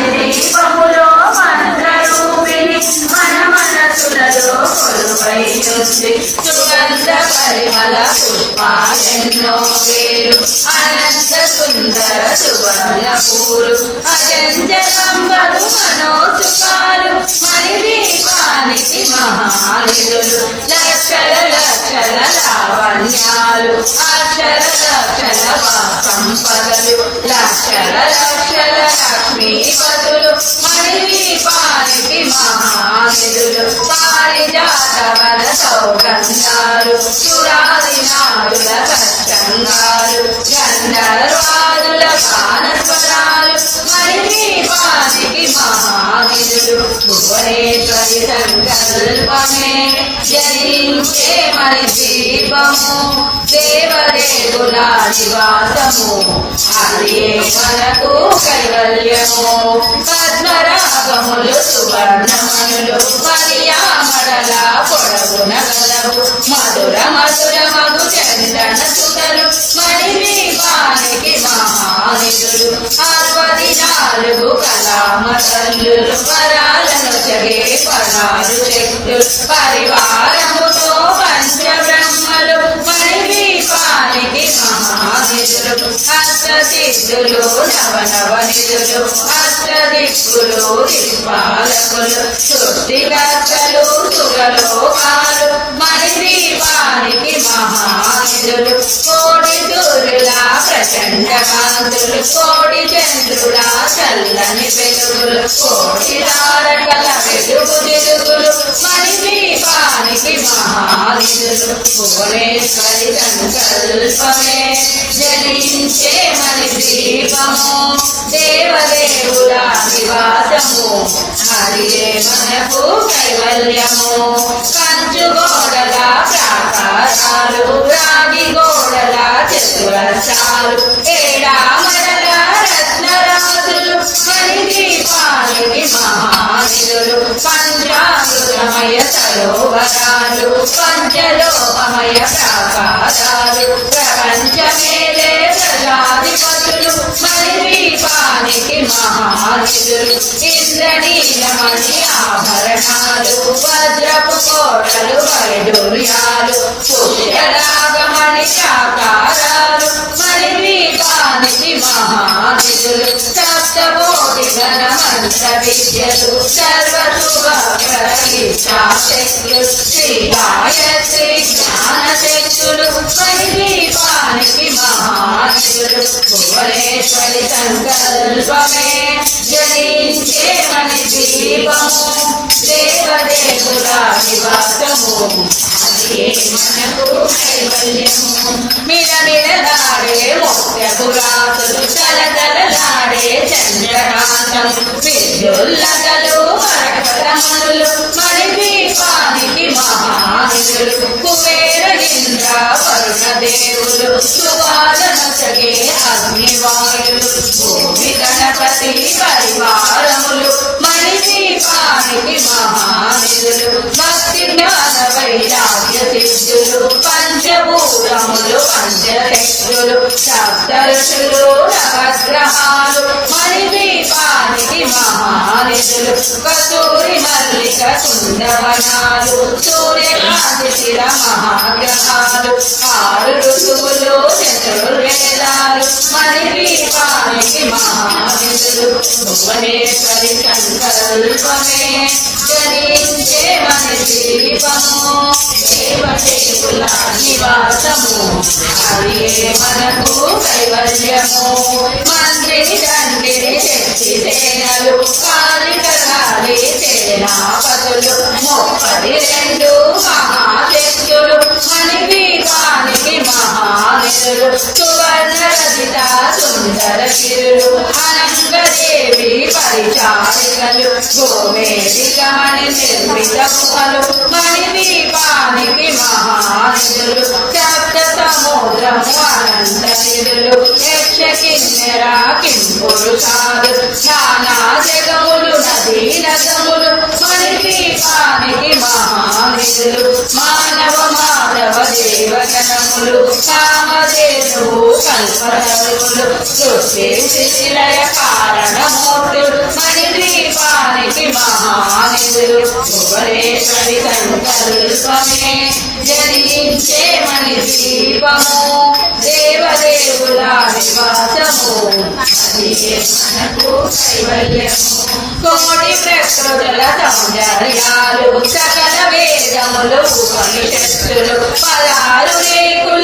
మణిదీపములో మంత్రరూపిణి మన మనసులలో కొలువైతుంది సుగంధ పరిమళ పుష్పాలెన్నో వేలు అనంత సుందర సువర్ణ పూలు అజంజలంబలు మనోసుకాలు. మహానిధులు లక్షల లక్షల లావణ్యాలు అక్షర లక్షల సంపదలు లక్షల లక్షల లక్ష్మీపతులు మణిదీపానికి మహానిధులు పారిజాతవన సౌగంధాలు సురాది నాడుల కష్టంగాలు గంధర్వాదుల పాన మణిదీపానికి మహానిధులు భువనేశ్వరి సంకల్పమే జయించే మణిదీపము దేవదేవుల నివాసము అదే మనకు కైవల్యము పద్మరాగములు పొడవున గలవు మధుర మధుర మధు చందన సుతలు మణిదీపానికి మహానిధులు అరవది నాలుగు పరాలు శక్తులు పరివారముతో పంచబ్రహ్మలు మణిదీపానికి మహానిధులు అష్టసిద్ధులు నవనవనిధులు అష్టదిక్కులు దిక్పాలకులు సృష్టికర్తలు సుగలోకాలు మణిదీపానికి మహానిధులు కోడి సూర్యుల ప్రచండ కోడి చంద్రుల చల్లని వెలుగులు కోటి తారకల వెలుగు తిరుగులు మరి దీపానికి మహానిధులు భువనేశ్వరి సంకల్పమే జనించే మణిదీపము దేవదేవుల నివాసము హరియే మనకు కైవల్యము కంచు గోడల ప్రాకారాలు రా చతురస్రాలు ఏడామడల రత్నరాజులు మణిదీపానికి మహానిధులు పంచామృతమయ సరోవరాలు పంచలోకమయ ప్రాకారాలు ప్రపంచమేలే మహానిధులు ఇంద్రనీలమణి ఆభరణాలు వజ్రపు కోటలు వైడూర్యాలు మంత్ర విద్యలు సర్వశుభాశక్తులు శ్రీ గాయత్రి జ్ఞాన శక్తులు మణిదీపానికి భువనేశ్వరి సంకల్పమే జనించే దేవదేవుల అదే మనకు కైవల్యము మిలమిలలాడే మోత్యపురాతులు తలతలలాడే చంద్రకాంతం విద్యుల్లతలు మరకతమనులు మణిదీపానికి మహానిధులు కుబేర ఇంద్ర వరుణ దేవులు సువాదన సగే అగ్నివాయులు భూమి గణపతి పరివారములు మణిదీపానికి మహానిధులు భక్తి జ్ఞాన పంచభూతములు పంచశక్తులు సప్తరుషులు నవగ్రహాలు మరి దీపానికి మహానిధులు కస్తూరి మల్లిక కుందవనాలు సూర్యకాంతి శిర మహాగ్రహాలు ఆరు ఋతువులు చతుర్వేదాలు మరి మహానిధులు భువనేశ్వరి సంకల్పమే జనించే మణిదీపము దేవదేవుల నివాసము అదే మనకు కైవల్యము మంత్రిని తండ్రిని శక్తి సేనలు కాలికలాలి సేనాపతులు ముప్పది రెండు మహానిధులు సువర్ణ రజిత సుందర గిరులు అనంగదేవి పరిచారికలు గోవేదిక మణి నిర్మిత గుహలు మణిదీపానికి మహానిధులు సప్త సముద్ర అమోఘము అనంత నిధులు యక్ష కిన్నెరా కింపురు సాధు నానా జగములు నదీ నదములు పానికి మహానిధులు మానవ మాధవ దేవగణములు కామధేనువు కల్పతరువులు సృష్టి శిశిలయ కారణమూర్తులు మహానిధులు భువనేశ్వరి సంకల్పమే జరించే మణి దీపము దేవదేవుల నివాసము అదే మనకు కైవల్యము కోటి ప్రకృతుల సౌందర్యాలు సకల వేదములు ఉపనిషత్తులు పదాలు రేకుల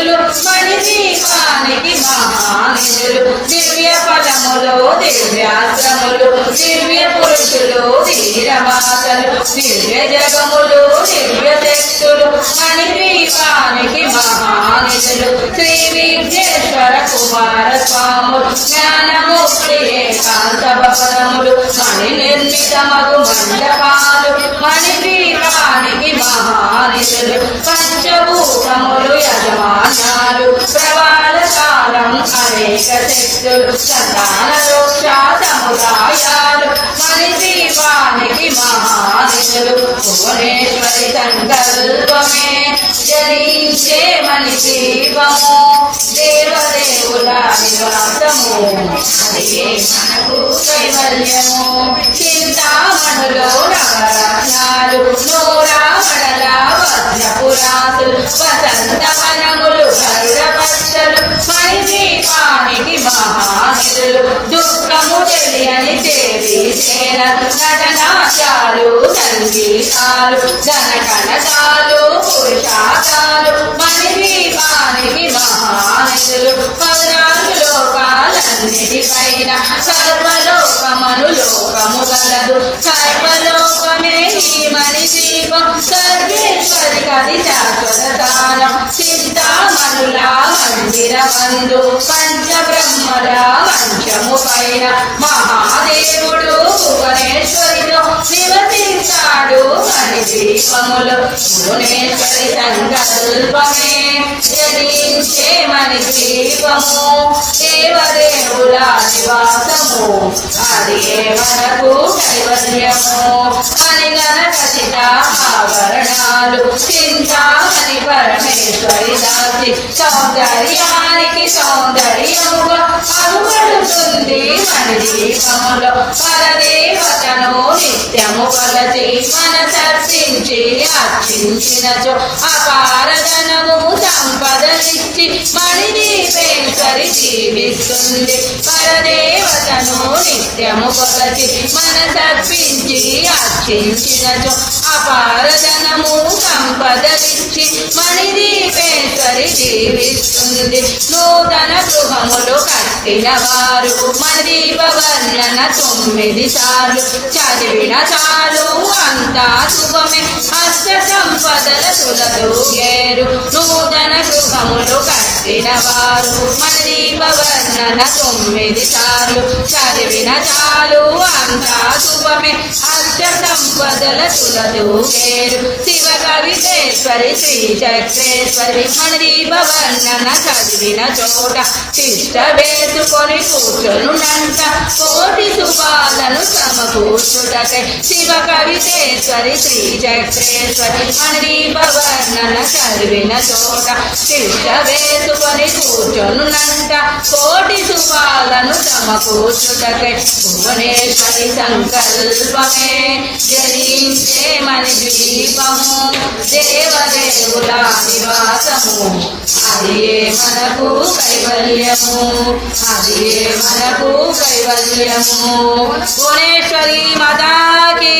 పద్మశక్తులు మణి దీపానికి మహానిధులు దివ్య ఫలములు దివ్యాశ్రములు దివ్య పురుషులు వీరమాతలు దివ్య జగములు దివ్య శక్తులు మణి దీపానికి మహానిధులు శ్రీ విఘ్నేశ్వర కుమార స్వాములు జ్ఞానముక్తి ఏకాంత భవనములు మణి నిర్మితమగు మండపాలు మణి దీపానికి మహానిధులు పంచభూతములు యజమానాలు ప్రవాళ కాలం అనేక శక్తులు సంతాన రోక్ష సముదాయాలు మరి దీపానికి మహానిధులు భువనేశ్వరి సంకల్పమే. జనించే మణి దీపము దేవదేవుల నివాసము. అదే మనకు కైవల్యము చింతామణులో నవరత్నాలు సేన సంగీతాలు ధనకనకాలు పురుషాకాలు మణి దీపానికి మహానిధులు పదనాలు లోకాలన్నిటి పైన సర్వలోకమను లోకము గలదు సర్వలోకమే ఈ మణి దీపం సర్వేశ్వరి కది శాశ్వత దానం. చింతామణుల మందిర మందు పంచబ్రహ్మల మంచము పైన మహాదేవుడు భువనేశ్వరిలో నివసించాడు మణి దీపములు భువనేశ్వరి సంకల్పమే జనించే మణి దీపము. దేవదేవుల నివాసము అది మనకు కైవల్యము అనిగన ఖచ్చిత ఆభరణాలు చింతామణి పరమేశ్వరి దాసి. సౌందర్యానికి సౌందర్యముగా అగుపడుతుంది మణి దీపములో. పరదే నిత్యము నిత్యముగల మన తర్పించి అర్చించినచో అపారధనము సంపదనిచ్చి మణిని దీపేశ్వరి జీవిస్తుంది పరదేవతను నిత్యము కొలచి మన తప్పించి అర్చించినచో అపారధనము సంపదనిచ్చి మణిదీపేశ్వరి జీవిస్తుంది. నూతన గృహములు కట్టిన వారు మణిదీప వర్ణన తొమ్మిది సార్లు. చదివిన చాలు అంతా శుభమే. అష్ట సంపదల తులదూగేరు నూతన గృహములు కట్టిన వారు మణిదీప వర్ణన తొమ్మిది సార్లు చదివిన చాలు అంతా శుభమే అష్ట సంపదల తులదూగేరు శివ కవితేశ్వరి శ్రీ చక్రేశ్వరి మన వర్ణన చదివిన చోట తిష్ట వేసుకొని కూర్చొనునంట కోటి శుభాలను సమకూర్చుటకై శివ కవితేశ్వరి శ్రీ చక్రేశ్వరి మన వర్ణన చదివిన చోట తిష్ట వేసుకొని కూర్చొనునంట కోటి శుభాలను సమకూర్చుటకై. భువనేశ్వరి సంకల్పమే జరించే మణి ద్వీపము దేవదేవుల నివాసము. అది మనకు కైవల్యము? అది మనకు కైవల్యము? భువనేశ్వరి మదాకి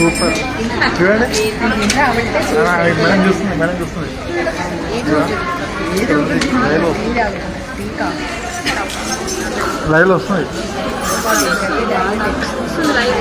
సూపర్. చూడండి. ఆ, మేడం చూస్తుంది మేడం చూస్తుంది లైవ్ వస్తుంది. లైవ్ వస్తుంది లైవ్